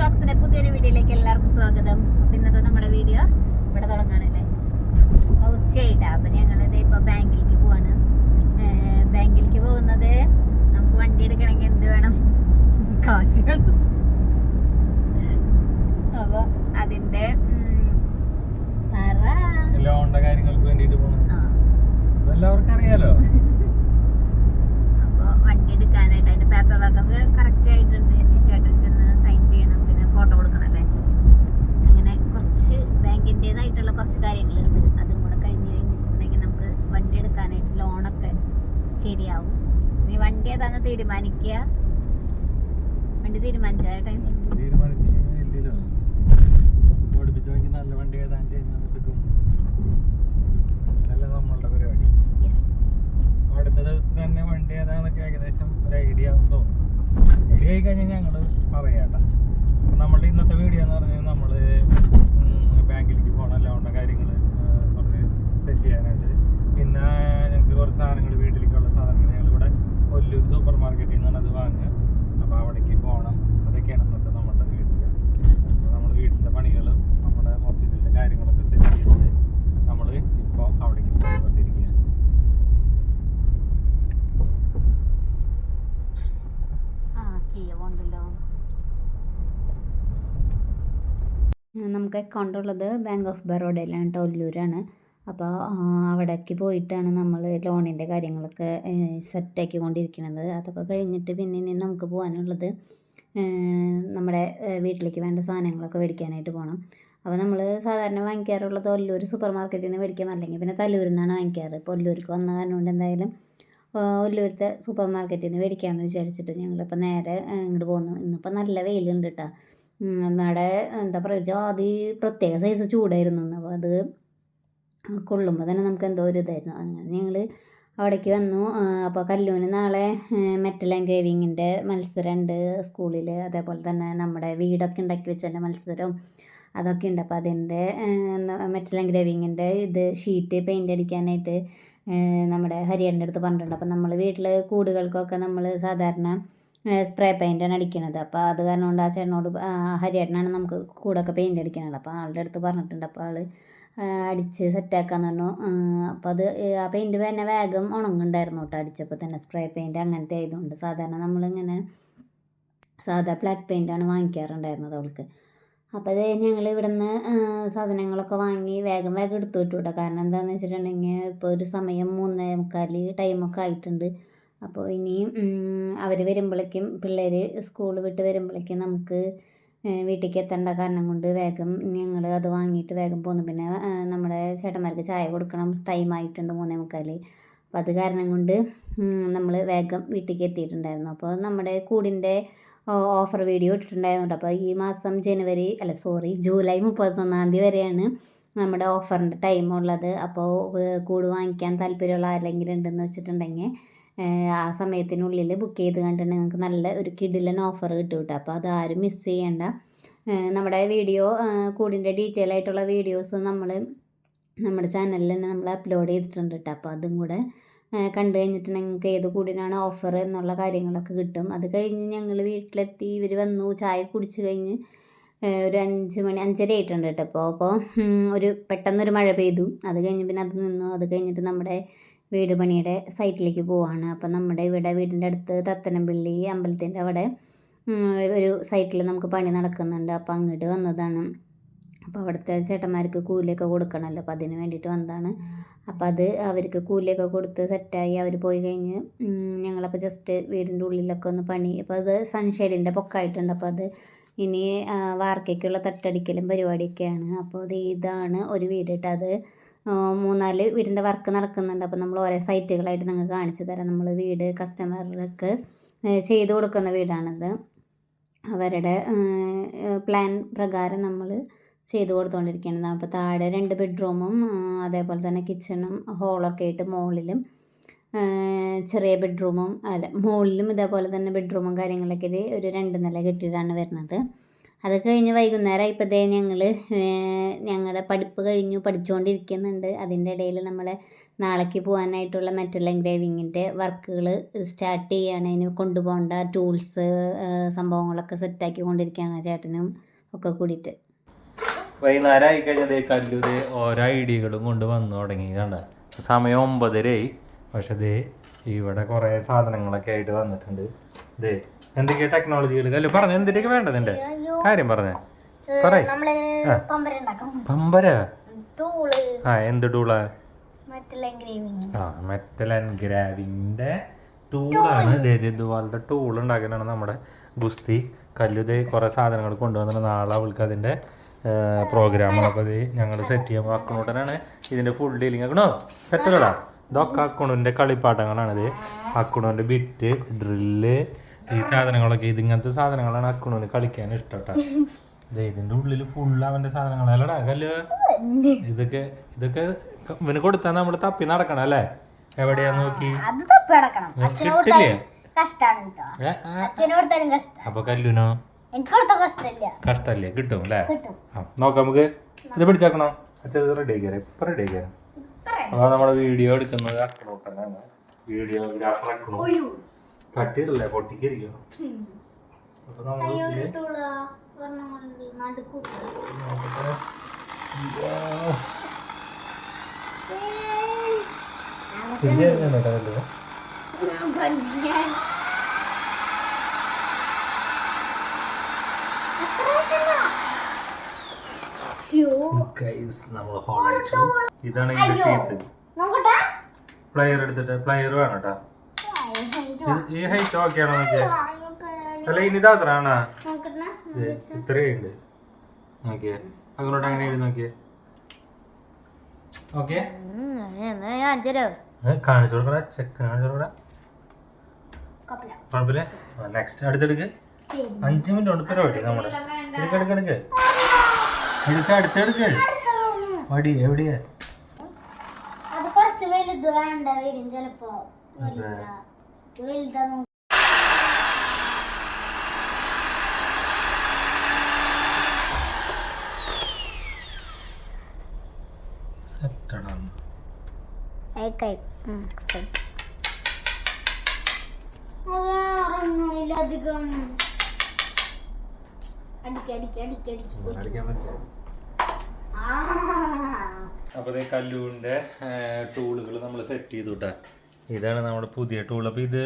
വ്ളോഗ്സിന്റെ പുതിയൊരു വീഡിയോയിലേക്ക് എല്ലാവർക്കും സ്വാഗതം. പിന്നത്തെ ഇന്നത്തെ നമ്മുടെ വീഡിയോ ഇവിടെ തുടങ്ങാണല്ലേ? ഉച്ചയായിട്ടാ. അപ്പൊ ഞങ്ങൾ ഇപ്പൊ ബാങ്കിലേക്ക് പോവാണ്. ബാങ്കിലേക്ക് പോകുന്നത് നമുക്ക് വണ്ടി എടുക്കണമെങ്കിൽ എന്ത് വേണം? കാശ് വേണം. അപ്പൊ അതിന്റെ അപ്പൊ ലോണിന്റെ കാര്യങ്ങൾക്ക് പോകണം എല്ലാവർക്കും അറിയാലോ. അപ്പോൾ വണ്ടി എടുക്കാനായിട്ട് അതിന്റെ പേപ്പർ വർക്കൊക്കെ കറക്റ്റ് ആയിട്ടുണ്ട് ഇനി ചേട്ടൻ ചെന്ന് സൈൻ ചെയ്യണം പിന്നെ ഫോട്ടോ കൊടുക്കണം അല്ലേ അങ്ങനെ കുറച്ച് ബാങ്കിന്റെതായിട്ടുള്ള കുറച്ച് കാര്യങ്ങളുണ്ട് അതും കൂടെ കഴിഞ്ഞ് കഴിഞ്ഞിട്ടുണ്ടെങ്കിൽ നമുക്ക് വണ്ടി എടുക്കാനായിട്ട് ലോണൊക്കെ ശരിയാവും. നീ വണ്ടി ഏതാന്ന് തീരുമാനിക്കുക. വണ്ടി തീരുമാനിച്ച ചേട്ടൻ വണ്ടി തീരുമാനിച്ച് ഇല്ലല്ലോ. ഓടിപ്പിച്ച് നോക്കി നല്ല വണ്ടി ഏതാണെന്ന് വെച്ച് കഴിഞ്ഞാൽ എടുക്കും അതല്ല നമ്മളുടെ പരിപാടി. യെസ് അടുത്ത ദിവസം തന്നെ വണ്ടി ഏതാന്നൊക്കെ ഏകദേശം ഒരു ഐഡിയ ആവും തോന്നും ഐഡിയ ആയി കഴിഞ്ഞാൽ ഞങ്ങൾ പറയാട്ട നമ്മളുടെ ഇന്നത്തെ വീഡിയോ എന്ന് പറഞ്ഞാൽ നമ്മൾ ബാങ്കിലേക്ക് പോകണം. ലോണിന്റെ കാര്യങ്ങൾ കുറച്ച് സെറ്റ് ചെയ്യാനായിട്ട് പിന്നെ ഞങ്ങൾക്ക് കുറച്ച് സാധനങ്ങൾ വീട്ടിലേക്കുള്ള സാധനങ്ങൾ ഞങ്ങളിവിടെ വലിയൊരു സൂപ്പർ മാർക്കറ്റിൽ നിന്നാണ് അത് വാങ്ങുക. അപ്പോൾ അവിടേക്ക് പോകണം. അതൊക്കെയാണ് ഇന്നത്തെ നമ്മുടെ വീട്ടിൽ അപ്പോൾ നമ്മൾ വീട്ടിലെ പണികളും നമ്മുടെ ഓഫീസിലത്തെ കാര്യങ്ങളൊക്കെ സെറ്റ് ചെയ്തിട്ട് നമ്മൾ ഇപ്പോൾ അവിടേക്ക് പോയിക്കൊണ്ടിരിക്കുക നമുക്ക് അക്കൗണ്ട് ഉള്ളത് ബാങ്ക് ഓഫ് ബറോഡയിലാണ് കേട്ടോ അപ്പോൾ അവിടേക്ക് പോയിട്ടാണ് നമ്മൾ ലോണിന്റെ കാര്യങ്ങളൊക്കെ സെറ്റാക്കി കൊണ്ടിരിക്കുന്നത് അതൊക്കെ കഴിഞ്ഞിട്ട് പിന്നെ ഇനി നമുക്ക് പോകാനുള്ളത് നമ്മുടെ വീട്ടിലേക്ക് വേണ്ട സാധനങ്ങളൊക്കെ മേടിക്കാനായിട്ട് പോകണം അപ്പോൾ നമ്മൾ സാധാരണ വാങ്ങിക്കാറുള്ളത് ഒല്ലൂർ സൂപ്പർ മാർക്കറ്റിൽ നിന്ന് മേടിക്കാം. അല്ലെങ്കിൽ പിന്നെ തല്ലൂരിൽ നിന്നാണ് വാങ്ങിക്കാറ്. ഇപ്പോൾ ഒല്ലൂർക്ക് വന്ന കാരണം എന്തായാലും ഒല്ലൂരത്തെ സൂപ്പർ മാർക്കറ്റിൽ നിന്ന് മേടിക്കാമെന്ന് വിചാരിച്ചിട്ട് ഞങ്ങളിപ്പോൾ നേരെ ഇങ്ങോട്ട് പോന്നു. ഇന്നിപ്പോൾ നല്ല വെയിലുണ്ട് കേട്ടോ നമ്മുടെ എന്താ പറയുക ജാതി പ്രത്യേക സൈസ് ചൂടായിരുന്നു അപ്പോൾ അത് കൊള്ളുമ്പോൾ തന്നെ നമുക്ക് എന്തോ ഒരു ഇതായിരുന്നു. അങ്ങനെ ഞങ്ങൾ അവിടേക്ക് വന്നു. അപ്പോൾ കല്ലൂന് നാളെ മെറ്റൽ എൻഗ്രേവിങ്ങിന്റെ മത്സരമുണ്ട് സ്കൂളിൽ അതേപോലെ തന്നെ നമ്മുടെ വീടൊക്കെ ഉണ്ടാക്കി വെച്ചതിന്റെ മത്സരം. അതൊക്കെ ഉണ്ട് അപ്പോൾ അതിന്റെ മെറ്റൽ എൻഗ്രേവിങ്ങിന്റെ ഇത് ഷീറ്റ് പെയിന്റ് അടിക്കാനായിട്ട് നമ്മുടെ ഹരിയറിന്റെ അടുത്ത് പറഞ്ഞിട്ടുണ്ട്. അപ്പോൾ നമ്മൾ വീട്ടിൽ കൂടുകൾക്കൊക്കെ നമ്മൾ സാധാരണ സ്പ്രേ പെയിന്റാണ് അടിക്കണത്. അപ്പോൾ അത് കാരണം കൊണ്ട് ആ ചേട്ടനോട് ഹരിയേട്ടനാണ് നമുക്ക് കൂടൊക്കെ പെയിന്റ് അടിക്കാനുള്ളത് അപ്പോൾ ആളുടെ അടുത്ത് പറഞ്ഞിട്ടുണ്ട്. അപ്പോൾ ആൾ അടിച്ച് സെറ്റാക്കാന്ന് പറഞ്ഞു. അപ്പോൾ അത് ആ പെയിന്റ് തന്നെ വേഗം ഉണങ്ങുണ്ടായിരുന്നു കേട്ടോ അടിച്ചപ്പോൾ തന്നെ. സ്പ്രേ പെയിന്റ് അങ്ങനത്തെ ആയതുകൊണ്ട്. സാധാരണ നമ്മളിങ്ങനെ സാധാ ബ്ലാക്ക് പെയിന്റാണ് വാങ്ങിക്കാറുണ്ടായിരുന്നത് അവൾക്ക്. അപ്പോൾ അത് ഞങ്ങൾ ഇവിടുന്ന് സാധനങ്ങളൊക്കെ വാങ്ങി വേഗം വേഗം എടുത്തു വിട്ടു കേട്ടോ കാരണം എന്താണെന്ന് വെച്ചിട്ടുണ്ടെങ്കിൽ ഇപ്പോൾ ഒരു സമയം മൂന്നേ മുക്കാൽ ടൈമൊക്കെ ആയിട്ടുണ്ട്. അപ്പോൾ ഇനി അവർ വരുമ്പോഴേക്കും പിള്ളേർ സ്കൂൾ വിട്ട് വരുമ്പോഴേക്കും നമുക്ക് വീട്ടിലേക്ക് എത്തേണ്ട കാരണം കൊണ്ട് വേഗം ഞങ്ങൾ അത് വാങ്ങിയിട്ട് വേഗം പോന്നു. പിന്നെ നമ്മുടെ ചേട്ടന്മാർക്ക് ചായ കൊടുക്കണം. ടൈം ആയിട്ടുണ്ട് മൂന്നേ മുക്കാൽ അപ്പം അത് കാരണം കൊണ്ട് നമ്മൾ വേഗം വീട്ടിലേക്ക് എത്തിയിട്ടുണ്ടായിരുന്നു അപ്പോൾ നമ്മുടെ കൂടിന്റെ ഓഫർ വീഡിയോ ഇട്ടിട്ടുണ്ടായിരുന്നു അപ്പോൾ ഈ മാസം ജനുവരി അല്ല സോറി ജൂലൈ മുപ്പത്തൊന്നാം തീയതി വരെയാണ് നമ്മുടെ ഓഫറിന്റെ ടൈം ഉള്ളത്. അപ്പോൾ കൂട് വാങ്ങിക്കാൻ താല്പര്യമുള്ള ആരെങ്കിലും ഉണ്ടെന്ന് വെച്ചിട്ടുണ്ടെങ്കിൽ ആ സമയത്തിനുള്ളിൽ ബുക്ക് ചെയ്ത് കണ്ടിട്ടുണ്ടെങ്കിൽ നിങ്ങൾക്ക് നല്ല ഒരു കിഡിലൻ ഓഫർ കിട്ടും കേട്ടോ. അപ്പോൾ അത് ആരും മിസ് ചെയ്യേണ്ട നമ്മുടെ വീഡിയോ കൂടിന്റെ ഡീറ്റെയിൽ ആയിട്ടുള്ള വീഡിയോസ് നമ്മൾ നമ്മുടെ ചാനലിൽ തന്നെ നമ്മൾ അപ്ലോഡ് ചെയ്തിട്ടുണ്ട് കേട്ടോ. അപ്പോൾ അതും കൂടെ കണ്ടു കഴിഞ്ഞിട്ടുണ്ടെങ്കിൽ നിങ്ങൾക്ക് ഏത് കൂടിനാണ് ഓഫർ എന്നുള്ള കാര്യങ്ങളൊക്കെ കിട്ടും. അത് കഴിഞ്ഞ് ഞങ്ങൾ വീട്ടിലെത്തി ഇവർ വന്നു ചായ കുടിച്ച് കഴിഞ്ഞ് ഒരു അഞ്ച് മണി അഞ്ചര ആയിട്ടുണ്ട് കേട്ടോ. അപ്പോൾ അപ്പോൾ ഒരു പെട്ടെന്നൊരു മഴ പെയ്തു. അത് കഴിഞ്ഞ് പിന്നെ അത് നിന്നു. അത് കഴിഞ്ഞിട്ട് നമ്മുടെ വീട് പണിയുടെ സൈറ്റിലേക്ക് പോവാണ്. അപ്പം നമ്മുടെ ഇവിടെ വീടിന്റെ അടുത്ത് തത്തനംപള്ളി അമ്പലത്തിന്റെ അവിടെ ഒരു സൈറ്റിൽ നമുക്ക് പണി നടക്കുന്നുണ്ട്. അപ്പോൾ അങ്ങോട്ട് വന്നതാണ്. അപ്പോൾ അവിടുത്തെ ചേട്ടന്മാർക്ക് കൂലിയൊക്കെ കൊടുക്കണമല്ലോ. അപ്പോൾ അതിന് വേണ്ടിയിട്ട് വന്നതാണ്. അപ്പോൾ അത് അവർക്ക് കൂലിയൊക്കെ കൊടുത്ത് സെറ്റായി അവർ പോയി കഴിഞ്ഞ് ഞങ്ങളപ്പോൾ ജസ്റ്റ് വീടിന്റെ ഉള്ളിലൊക്കെ ഒന്ന് പണി. അപ്പോൾ അത് സൺഷെയ്ഡിന്റെ പൊക്കമായിട്ടുണ്ട് അപ്പോൾ അത് ഇനി വാർക്കയ്ക്കുള്ള തട്ടടിക്കലും പരിപാടിയൊക്കെയാണ്. അപ്പോൾ ഇത് ഇതാണ് ഒരു വീട് കേട്ടോ. അത് മൂന്നാൽ വീടിന്റെ വർക്ക് നടക്കുന്നുണ്ട്. അപ്പോൾ നമ്മൾ ഓരോ സൈറ്റുകളായിട്ട് നിങ്ങൾക്ക് കാണിച്ചു തരാം. നമ്മൾ വീട് കസ്റ്റമർക്ക് ചെയ്തു കൊടുക്കുന്ന വീടാണിത്. അവരുടെ പ്ലാൻ പ്രകാരം നമ്മൾ ചെയ്ത് കൊടുത്തുകൊണ്ടിരിക്കുകയാണ് അപ്പോൾ താഴെ രണ്ട് ബെഡ്റൂമും അതേപോലെ തന്നെ കിച്ചണും ഹോളൊക്കെ ആയിട്ട് മുകളിലും ചെറിയ ബെഡ്റൂമും അല്ല മുകളിലും ഇതേപോലെ തന്നെ ബെഡ്റൂമും കാര്യങ്ങളൊക്കെ ഒരു രണ്ട് നില കെട്ടിയിട്ടാണ് വരുന്നത്. അത് കഴിഞ്ഞ് വൈകുന്നേരം ആയപ്പോഴത്തേ ഞങ്ങൾ ഞങ്ങളുടെ പഠിപ്പ് കഴിഞ്ഞു പഠിച്ചുകൊണ്ടിരിക്കുന്നുണ്ട് അതിന്റെ ഇടയിൽ നമ്മളെ നാളേക്ക് പോകാനായിട്ടുള്ള മെറ്റൽ എൻഗ്രേവിങ്ങിന്റെ വർക്കുകൾ സ്റ്റാർട്ട് ചെയ്യുകയാണ് അതിന് കൊണ്ടുപോകേണ്ട ടൂൾസ് സംഭവങ്ങളൊക്കെ സെറ്റാക്കി കൊണ്ടിരിക്കുകയാണ് ചേട്ടനും ഒക്കെ കൂടിയിട്ട്. വൈകുന്നേരം ആയി കഴിഞ്ഞാൽ കല്ലൂര് ദേ ഓരോ ഐഡിയകളും കൊണ്ട് വന്നു തുടങ്ങി കണ്ട? സമയം ഒമ്പതരയായി. പക്ഷെ ദേ ഇവിടെ കുറേ സാധനങ്ങളൊക്കെ ആയിട്ട് വന്നിട്ടുണ്ട്. ദേ എന്തൊക്കെയാ ടെക്നോളജികൾ കല്ലു പറഞ്ഞു എന്തിന്റെയൊക്കെ വേണ്ടത് എന്റെ കാര്യം പറഞ്ഞേ. പറയ്. പമ്പര? ആ എന്ത് ടൂളാ? ആ മെറ്റൽ ഗ്രാവിന്റെ ടൂളാണ്. ഇതുപോലത്തെ ടൂൾ ഉണ്ടാക്കാനാണ് നമ്മുടെ ഗുസ്തി. കല്ലുത് കുറേ സാധനങ്ങൾ കൊണ്ടുവന്നിട്ട് നാളെ അവൾക്ക് അതിന്റെ പ്രോഗ്രാമുകളൊക്കെ ഇത് ഞങ്ങൾ സെറ്റ് ചെയ്യുമ്പോൾ അക്കണൂട്ടനാണ് ഇതിന്റെ ഫുൾ ഡീലിംഗ് ആക്കണോ സെറ്റുകളാ ഇതൊക്കെ അക്കണൂന്റെ കളിപ്പാട്ടങ്ങളാണിത് അക്കണൂന്റെ ബിറ്റ് ഡ്രില്ല് ഈ സാധനങ്ങളൊക്കെ ഇത് ഇങ്ങനത്തെ സാധനങ്ങളാണ് അക്കണൂന് കളിക്കാൻ ഇഷ്ടട്ടാ. ഇതിന്റെ ഉള്ളിൽ ഫുൾ അവന്റെ സാധനങ്ങളല്ലടാ കല്ല്. ഇതൊക്കെ ഇതൊക്കെ ഇവന് കൊടുത്താൽ നമ്മൾ തപ്പി നടക്കണം അല്ലേ? എവിടെയാ നോക്കി? കിട്ടില്ലേ? അപ്പൊ കല്ലുനോ? കൊടുത്ത കഷ്ടല്ലേ. കിട്ടും അല്ലേ? നോക്കാം നമുക്ക്. ഇത് പിടിച്ചാക്കണോ? അച്ഛൻ റെഡി ആക്കിയാലേ ഇപ്പൊ റെഡി ആക്കിയാലും അപ്പൊ നമ്മുടെ വീഡിയോ എടുക്കുന്നത്. അക്കണോട്ടനാണ് വീഡിയോഗ്രാഫർ അക്കണോ. തട്ടിയിടല്ലേ? പൊട്ടിക്കരിക്കോ അപ്പൊ നോക്കട്ടെ. കേട്ടോ കല്ല്? നമ്മൾ ഹോൾ അടിച്ചു ഇതാണ് ഇതിന്റെ ടീത്ത് പ്ലെയർ എടുത്തിട്ട്. പ്ലെയർ വേണം കേട്ടോ ഈ ഹൈറ്റ് ഓക്കെ ആണോ നോക്കിയേ അല്ല ഇനി ഇതാത്രാണോ നോക്കട്ടെ ഇത്രയും ഉണ്ട് നോക്കിയേ. അങ്ങോട്ട് അങ്ങനെ എഴുതി നോക്കിയേ. ഓക്കെ. കാണിച്ചു കൊടുക്കടാ. ചെക്ക് കാണിച്ചു കൊടുക്കടാ. കപ്പില കുഴപ്പമില്ല നെക്സ്റ്റ് അടുത്തെടുക്ക്. അഞ്ച് മിനിറ്റ് കൊണ്ട് പരിപാടി നമ്മുടെ. എടുക്ക് എടുക്ക് എടുക്ക്. എടുക്ക അടുത്തെടുക്ക് മടി എവിടെയാ? അത് കുറച്ച് വലുത് വേണ്ട വരും. ചിലപ്പോ. വലുതാ. അത് ഉറങ്ങണില്ലധികം. അടിക്ക്, അടിക്ക്, അടിക്ക്, അടിക്ക്. അപ്പോൾ കല്ലൂരിന്റെ ടൂളുകൾ നമ്മൾ സെറ്റ് ചെയ്തു കേട്ടോ ഇതാണ് നമ്മുടെ പുതിയ ടൂൾ അപ്പോൾ ഇത്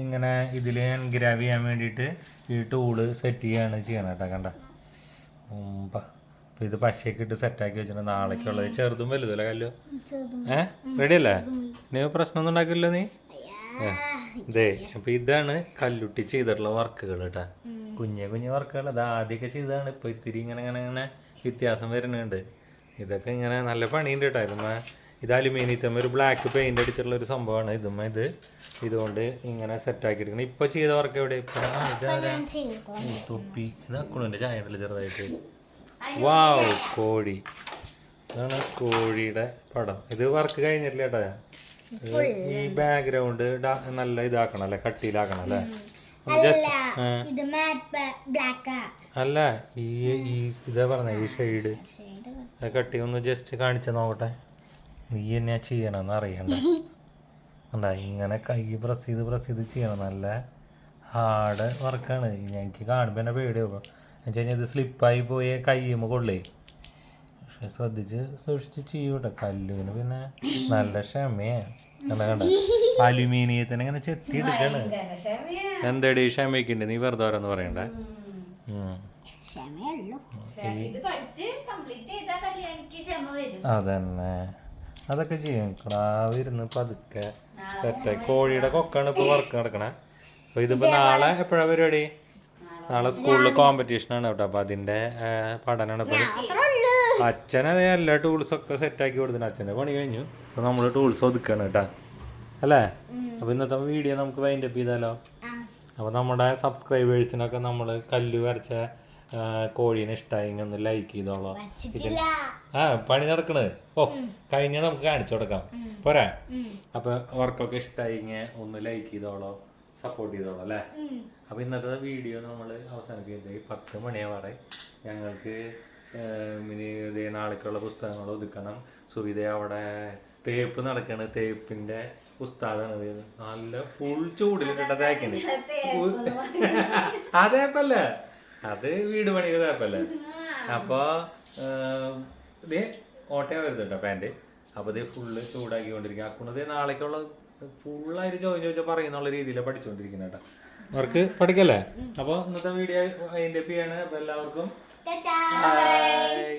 ഇങ്ങനെ ഇതിൽ എൻഗ്രാവ് ചെയ്യാൻ വേണ്ടിയിട്ട് ഈ ടൂൾ സെറ്റ് ചെയ്യാണ് ചെയ്യണം കേട്ടോ കണ്ട? അപ്പോൾ ഇത് പശയൊക്കെ ഇട്ട് സെറ്റാക്കി വെച്ചിട്ടുണ്ട്. നാളേക്കുള്ളത്. ചെറുതും വലുതല്ല കല്ലോ? ഏ? റെഡി അല്ലേ? നീ പ്രശ്നമൊന്നും ഉണ്ടാക്കില്ല നീ? ഇതേ ദേ അപ്പോൾ ഇതാണ് കല്ലുട്ടി ചെയ്തിട്ടുള്ള വർക്കുകൾ കേട്ടോ. കുഞ്ഞു കുഞ്ഞു വർക്കുകൾ. അത് ആദ്യമൊക്കെ ചെയ്തതാണ്. ഇപ്പോൾ ഇത്തിരി ഇങ്ങനെ ഇങ്ങനെ ഇങ്ങനെ വ്യത്യാസം വരുന്നുണ്ട്. ഇതൊക്കെ ഇങ്ങനെ നല്ല പണിയുണ്ട് കേട്ടോ. ഇതുമ്മ ഇത് അലുമിനിയത്തമ്മ ഒരു ബ്ലാക്ക് പെയിന്റ് അടിച്ചിട്ടുള്ള ഒരു സംഭവമാണ്. ഇതും ഇത്. ഇതുകൊണ്ട് ഇങ്ങനെ സെറ്റാക്കി എടുക്കണം ഇപ്പോൾ ചെയ്ത വർക്ക് എവിടെ? ഇതാരാ? തൊപ്പി. ഇതാക്കണു ചായ ഉണ്ടല്ലോ ചെറുതായിട്ട്. വാവ് കോഴി. ഇതാണ് കോഴിയുടെ പടം. ഇത് വർക്ക് കഴിഞ്ഞിട്ടില്ല കേട്ടോ ഈ ബാക്ക്ഗ്രൗണ്ട് നല്ല ഇതാക്കണം അല്ലേ? കട്ടിയിലാക്കണം അല്ലേ? അല്ല ഈ ഈ ഇതാ പറഞ്ഞ ഈ ഷെയ്ഡ് കട്ടി ഒന്ന് ജസ്റ്റ് കാണിച്ചു നോക്കട്ടെ. നീ എന്നാ ചെയ്യണമെന്ന് അറിയണ്ട. എന്താ ഇങ്ങനെ കൈ പ്രസ് ചെയ്ത് പ്രസ് ചെയ്ത് ചെയ്യണം. നല്ല ഹാർഡ് വർക്കാണ് എനിക്ക് കാണുമ്പോൾ എന്നെ പേടിയാവും. എന്ന് വെച്ച് കഴിഞ്ഞാൽ ഇത് സ്ലിപ്പായി പോയേ കയ്യുമ്പോൾ കൊള്ളേ. പക്ഷെ ശ്രദ്ധിച്ച് സൂക്ഷിച്ച് ചെയ്യൂട്ടെ. കല്ലുവിന് പിന്നെ നല്ല ക്ഷമയാ. കണ്ട കണ്ട. അലുമിനിയത്തിന് ഇങ്ങനെ ചെത്തി എടുക്കാണ്. എന്തേടി ക്ഷമയ്ക്കുണ്ട് നീ വെറുതെ ഓരോന്ന് പറയണ്ടേ. അതന്നെ. അതൊക്കെ ചെയ്യും. ക്ലാവ് ഇരുന്ന് പതുക്കെ സെറ്റായി കോഴിയുടെ കൊക്കാണ് ഇപ്പോൾ വർക്ക് നടക്കണേ. അപ്പൊ ഇതിപ്പോ നാളെ എപ്പോഴാ പരിപാടി? നാളെ സ്കൂളിൽ കോമ്പറ്റീഷൻ ആണ് കേട്ടോ. അപ്പൊ അതിന്റെ പഠനമാണ് ഇപ്പൊ. അച്ഛനത് എല്ലാ ടൂൾസും ഒക്കെ സെറ്റാക്കി കൊടുത്തിട്ടുണ്ട്. അച്ഛന്റെ പണി കഴിഞ്ഞു. അപ്പൊ നമ്മൾ ടൂൾസ് ഒതുക്കാണ് കേട്ടാ. അല്ലേ? അപ്പൊ ഇന്നത്തെ വീഡിയോ നമുക്ക് വൈൻഡപ്പ് ചെയ്താലോ? അപ്പോൾ നമ്മുടെ സബ്സ്ക്രൈബേഴ്സിനൊക്കെ നമ്മൾ കല്ല് വരച്ച കോഴീനെ ഇഷ്ടമായി ഒന്ന് ലൈക്ക് ചെയ്തോളോ ആ പണി നടക്കണത് ഓ കഴിഞ്ഞ നമുക്ക് കാണിച്ചു കൊടുക്കാം. പോരാ? അപ്പൊ വർക്കൊക്കെ ഇഷ്ടമായി ഒന്ന് ലൈക്ക് ചെയ്തോളോ സപ്പോർട്ട് ചെയ്തോളാം അല്ലേ? അപ്പൊ ഇന്നത്തെ വീഡിയോ നമ്മൾ അവസാനിപ്പിക്കുന്നത് പത്ത് മണിയാവാറെ ഞങ്ങൾക്ക് ഇനി ഇതേ നാളേക്കുള്ള പുസ്തകങ്ങൾ ഒതുക്കണം. സുവിധ അവിടെ തേപ്പ് നടക്കണ. തേപ്പിന്റെ പുസ്തകമാണ് നല്ല ഫുൾ ചൂടിൽ തേക്കണ് ആ തേപ്പല്ല? അത് വീട് പണിയുടെ തേപ്പല്ല അപ്പൊ ഏഹ്, ദേ ഓട്ടയാ വരുന്നത് കേട്ടോ പാന്റ് അപ്പൊ ഇത് ഫുള്ള് ചൂടാക്കിക്കൊണ്ടിരിക്കുക അക്കുണത് നാളേക്കുള്ള ഫുള്ളായിട്ട് ചോദിച്ചു ചോദിച്ചാൽ പറയുന്നുള്ള രീതിയിൽ പഠിച്ചുകൊണ്ടിരിക്കുന്നത് കേട്ടോ അവർക്ക് പഠിക്കല്ലേ? അപ്പോൾ ഇന്നത്തെ വീഡിയോ അതിന്റെ ആണ്. അപ്പോൾ എല്ലാവർക്കും ടാറ്റാ. ബൈ